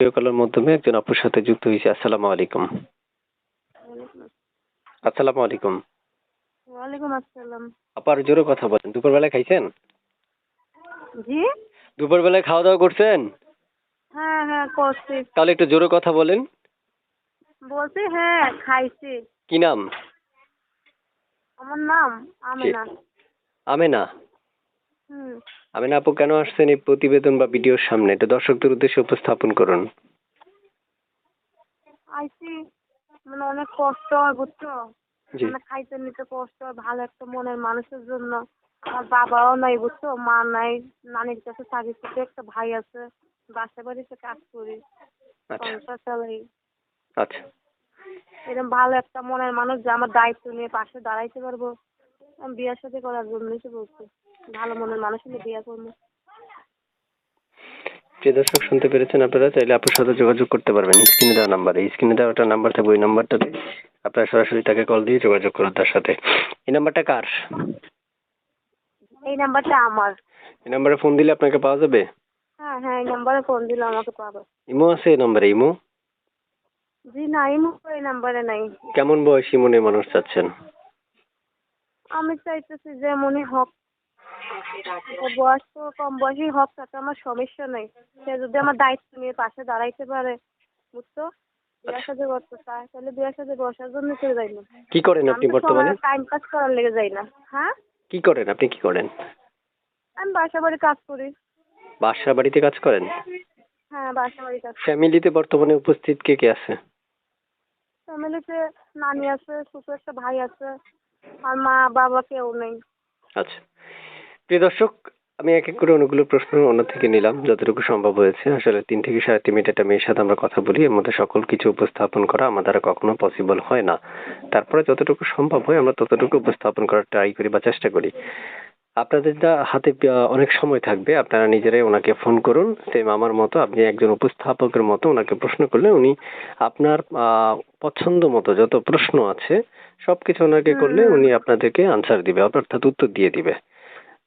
Video কলের মাধ্যমে একজন আপুর সাথে যুক্ত হয়েছে। আসসালামু আলাইকুম। আসসালামু। আলাইকুম। ওয়ালাইকুম আসসালাম। আপার জোরে কথা বলেন। দুপুরবেলা খাইছেন? জি? দুপুরবেলায় খাওয়া দাওয়া করছেন? হ্যাঁ হ্যাঁ করছি। তাহলে একটু জোরে কথা বলেন। বলছি হ্যাঁ খাইছি। কি নাম? আমার নাম আমিনা। আমেনা? হুম। আমেনা আপু কেন আসছেন এই প্রতিবেদন বা ভিডিওর সামনে? এটা দর্শকদের উদ্দেশ্যে উপস্থাপন করুন। আইছি মানে অনেক কষ্ট হয় বুঝছ? মানে খাইতে নিতে কষ্ট হয় ভালো একটা মনের মানুষের জন্য। আমার বাবাও নাই বুঝছ? মা নাই নানির কাছে থাকি ছোট একটা ভাই আছে বাসা বাড়িতে কাজ করি আচ্ছা। সংসার চালাই। আচ্ছা। এরকম ভালো একটা মনের মানুষ যে আমার দায়িত্ব নিয়ে পাশে দাঁড়াইতে পারব। আমি বিয়ের সাথে করার জন্যই তো বলছি। ভালো মনের মানুষ হলে বিয়ে করব। যে দর্শক শুনতে পেরেছেন আপনারা চাইলে আপুর সাথে যোগাযোগ করতে পারবেন। স্ক্রিনে দেওয়া নাম্বারে। স্ক্রিনে দেওয়া একটা নাম্বার থাকবে ওই নাম্বারটাতে আপনারা সরাসরি তাকে কল দিয়ে যোগাযোগ করুন তার সাথে। এই নাম্বারটা কার? এই নাম্বারটা আমার। এই নাম্বারে ফোন দিলে আপনাকে পাওয়া যাবে? হ্যাঁ হ্যাঁ এই নাম্বারে ফোন দিলে আমাকে পাবে ইমো আছে এই নাম্বারে ইমো? জি না এই এই নাম্বারে নাই। কেমন বয়সী মনে মানুষ চাচ্ছেন? আমি চাইতেছি যে মনে হোক বয়স তো কম বয়সী হোক তাতে আমার সমস্যা নেই। সে যদি আমার দায়িত্ব নিয়ে পাশে দাঁড়াইতে পারে বুঝছ? বিয়ের সাথে করতে চায় তাহলে বিয়ের সাথে বসার জন্য চলে যাই না। কি করেন আপনি বর্তমানে? টাইম পাস করার লেগে যাই না হ্যাঁ? কি করেন আপনি কি করেন? আমি বাসা বাড়ি কাজ করি। বাসা বাড়িতে কাজ করেন? হ্যাঁ বাসা বাড়ি কাজ ফ্যামিলিতে বর্তমানে উপস্থিত কে কে আছে? ফ্যামিলিতে নানি আছে ছোট একটা ভাই আছে। আর মা বাবা কেউ নেই। আচ্ছা। প্রিয় দর্শক, আমি এক এক করে অনেকগুলো প্রশ্ন অন্য থেকে নিলাম, যতটুকু সম্ভব হয়েছে। আসলে তিন থেকে সাড়ে তিন মিনিট একটা মেয়ের সাথে আমরা কথা বলি, এর মধ্যে সকল কিছু উপস্থাপন করা আমার দ্বারা কখনো পসিবল হয় না। তারপরে যতটুকু সম্ভব হয়, আমরা ততটুকু উপস্থাপন করার ট্রাই করি বা চেষ্টা করি। আপনাদের যা হাতে অনেক সময় থাকবে। আপনারা নিজেরাই ওনাকে ফোন করুন। সেম আমার মতো আপনি একজন উপস্থাপকের মতো ওনাকে প্রশ্ন করলে উনি আপনার পছন্দ মতো যত প্রশ্ন আছে সবকিছু ওনাকে করলে উনি আপনাদেরকে আনসার দিবে অর্থাৎ উত্তর দিয়ে দিবে।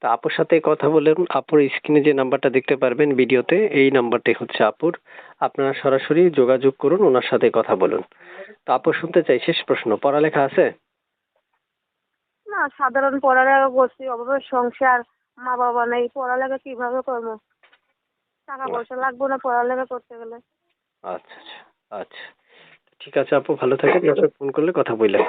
তা আপুর সাথে কথা বলেন আপুর স্ক্রিনে যে নাম্বারটা দেখতে পারবেন ভিডিওতে এই নাম্বারটাই হচ্ছে আপুর। আপনারা সরাসরি যোগাযোগ করুন ওনার সাথে কথা বলুন। তো আপু শুনতে চাই শেষ প্রশ্ন পড়ালেখা আছে? সাধারণ পড়ালেখা করছি অভাবে সংসার মা বাবা নেই, পড়ালেখা কীভাবে করব? টাকা পয়সা লাগবে না পড়ালেখা করতে গেলে। আচ্ছা আচ্ছা আচ্ছা। ঠিক আছে আপু, ভালো থাকেন ফোন করলে কথা বললেন।